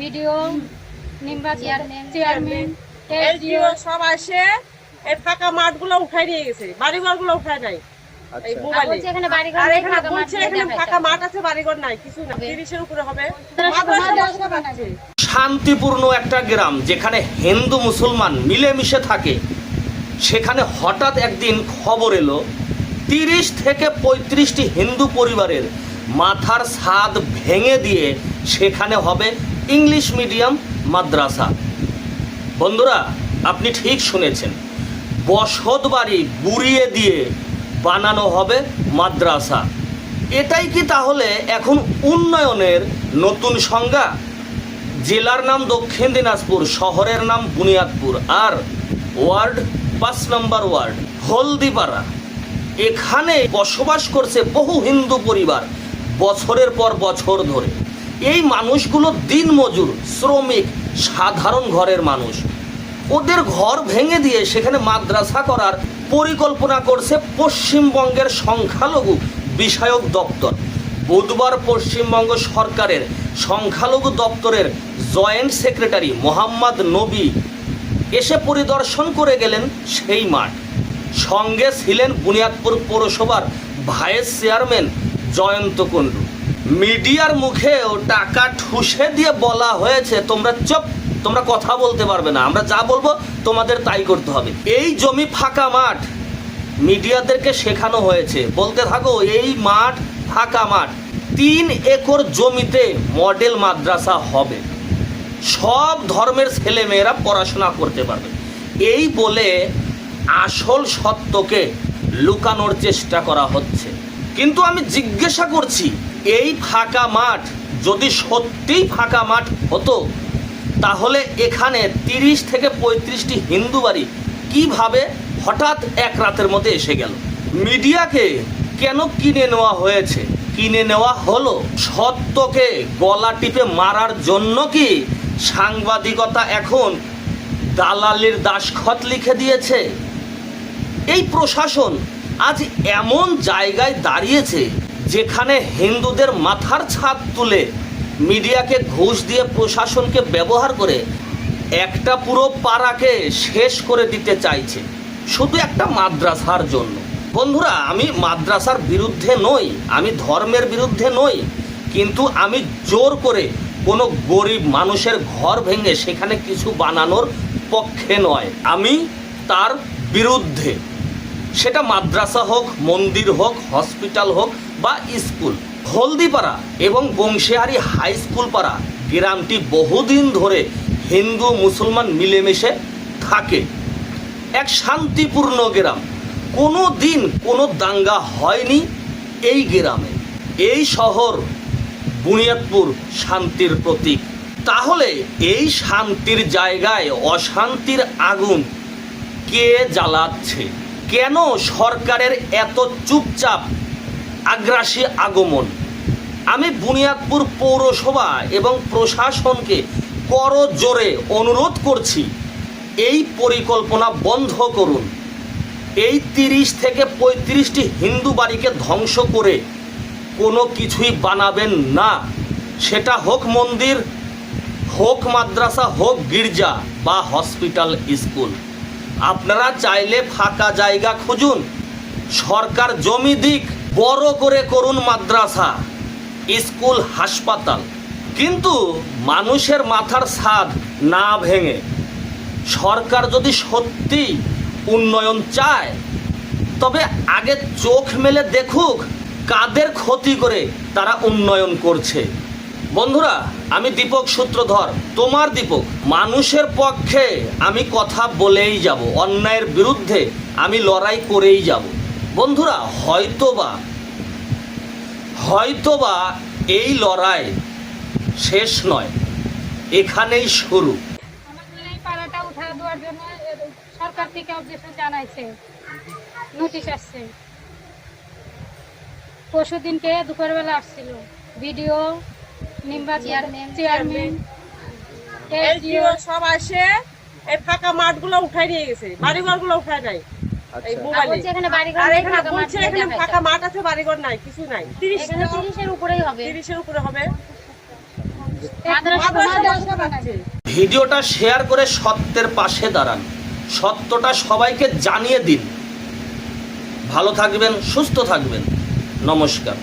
Video chairman, NGO সব আসে এই ফাঁকা মাঠগুলো উঠাই নিয়ে গেছে বাড়িঘরগুলো উঠায় নাই এই মোবাইলে বলছে এখানে বাড়ি ঘর আর এখানে বলছে এখানে ফাঁকা মাঠ আছে বাড়িঘর নাই কিছু না তিরিশের উপরে হবে। মাদ্রাসা মাদ্রাসা বানাচ্ছে। শান্তিপূর্ণ একটা গ্রাম যেখানে হিন্দু মুসলমান মিলেমিশে থাকে সেখানে হঠাৎ একদিন খবর এলো তিরিশ থেকে পঁয়ত্রিশটি হিন্দু পরিবারের মাথার ছাদ ভেঙে দিয়ে সেখানে হবে ইংলিশ মিডিয়াম মাদ্রাসা। বন্ধুরা, আপনি ঠিক শুনেছেন, বসত বাড়ি বুড়িয়ে দিয়ে বানানো হবে মাদ্রাসা। এটাই কি তাহলে এখন উন্নয়নের নতুন সংজ্ঞা? জেলার নাম দক্ষিণ দিনাজপুর, শহরের নাম বুনিয়াদপুর, আর ওয়ার্ড পাঁচ নম্বর ওয়ার্ড, হলদিপাড়া। এখানে বসবাস করছে বহু হিন্দু পরিবার, বছরের পর বছর ধরে। এই মানুষগুলো দিনমজুর, শ্রমিক, সাধারণ ঘরের মানুষ। ওদের ঘর ভেঙে দিয়ে সেখানে মাদ্রাসা করার পরিকল্পনা করছে পশ্চিমবঙ্গের সংখ্যালঘু বিষয়ক দপ্তর। বুধবার পশ্চিমবঙ্গ সরকারের সংখ্যালঘু দপ্তরের জয়েন্ট সেক্রেটারি মোহাম্মদ নবী এসে পরিদর্শন করে গেলেন সেই মাঠ। সঙ্গে ছিলেন বুনিয়াদপুর পৌরসভার ভাইস চেয়ারম্যান জয়ন্ত কুণ্ডু। মিডিয়ার মুখেও টাকা ঠুসে দিয়ে বলা হয়েছে, তোমরা চুপ, তোমরা কথা বলতে পারবে না। আমরা যা বলব, তোমাদের তাই করতে হবে। এই জমি ফাঁকা মাঠ মিডিয়াদেরকে শেখানো হয়েছে। বলতে থাকো, এই মাঠ ফাঁকা মাঠ। তিন একর জমিতে মডেল মাদ্রাসা হবে। সব ধর্মের ছেলেমেয়েরা পড়াশোনা করতে পারবে। এই বলে আসল সত্যকে লুকানোর চেষ্টা করা হচ্ছে। কিন্তু আমি জিজ্ঞাসা করছি এই ফাঁকা মাঠ যদি সত্যিই ফাঁকা মাঠ হতো, তাহলে এখানে তিরিশ থেকে পঁয়ত্রিশটি হিন্দু বাড়ি কীভাবে হঠাৎ এক রাতের মধ্যে এসে গেল? মিডিয়াকে কেন কিনে নেওয়া হয়েছে? কিনে নেওয়া হলো সত্যকে গলা টিপে মারার জন্য কি? সাংবাদিকতা এখন দালালির দাসখত লিখে দিয়েছে। এই প্রশাসন আজ এমন জায়গায় দাঁড়িয়েছে যেখানে হিন্দুদের মাথার ছাদ তুলে মিডিয়াকে ঘুষ দিয়ে প্রশাসনকে ব্যবহার করে একটা পুরো পাড়াকে শেষ করে দিতে চাইছে। শুধু একটা মাদ্রাসার জন্য। বন্ধুরা, আমি মাদ্রাসার বিরুদ্ধে নই, আমি ধর্মের বিরুদ্ধে নই, কিন্তু আমি জোর করে কোনো গরিব মানুষের ঘর ভেঙে সেখানে কিছু বানানোর পক্ষে নয়। আমি তার বিরুদ্ধে। সেটা মাদ্রাসা হোক, মন্দির হোক, হসপিটাল হোক বা স্কুল, হলদিপাড়া এবং বংশিহারি হাই স্কুল পাড়া গ্রামটি বহুদিন ধরে হিন্দু মুসলমান মিলেমিশে থাকে। এক শান্তিপূর্ণ গ্রাম। কোনো দিন কোনো দাঙ্গা হয়নি এই গ্রামে। এই শহর বুনিয়াদপুর শান্তির প্রতীক। তাহলে এই শান্তির জায়গায় অশান্তির আগুন কে জ্বালাচ্ছে? কেন সরকারের এত চুপচাপ আগ্রাসী আগমন। আমি বুনিয়াদপুর পৌরসভা এবং প্রশাসনকে করো জোরে অনুরোধ করছি, এই পরিকল্পনা বন্ধ করুন। এই তিরিশ থেকে পঁয়ত্রিশটি হিন্দু বাড়িকে ধ্বংস করে কোনো কিছুই বানাবেন না। সেটা হোক মন্দির, হোক মাদ্রাসা, হোক গির্জা বা হসপিটাল, স্কুল। আপনারা চাইলে ফাঁকা জায়গা খুঁজুন। সরকার জমি দিক বড় করে করুন মাদ্রাসা, স্কুল, হাসপাতাল। কিন্তু মানুষের মাথার ছাদ না ভেঙে সরকার যদি সত্যি উন্নয়ন চায়, তবে আগে চোখ মেলে দেখুক কাদের ক্ষতি করে তারা উন্নয়ন করছে। বন্ধুরা, আমি দীপক সূত্রধর, তোমার দীপক। মানুষের পক্ষে আমি কথা বলেই যাব, অন্যায়ের বিরুদ্ধে আমি লড়াই করেই যাব। বন্ধুরা হয়তোবা হয়তোবা এই লড়াই শেষ নয় এখানেই শুরু। পাড়াটা উঠা দেওয়ার জন্য সরকার থেকে অবজেকশন জানাইছে নোটিশ আসছে। পরশু দিনকে দুপুরবেলা আসছিল। ভিডিও নির্বাচন চেয়ারম্যান, সব আসে এই ফাঁকা মাঠগুলো উঠাই নিয়ে গেছে বাড়িঘরগুলো উঠায় নাই। আচ্ছা। ভিডিওটা শেয়ার করে সত্যের পাশে দাঁড়ান। সত্যটা সবাইকে জানিয়ে দিন। ভালো থাকবেন সুস্থ থাকবেন। নমস্কার।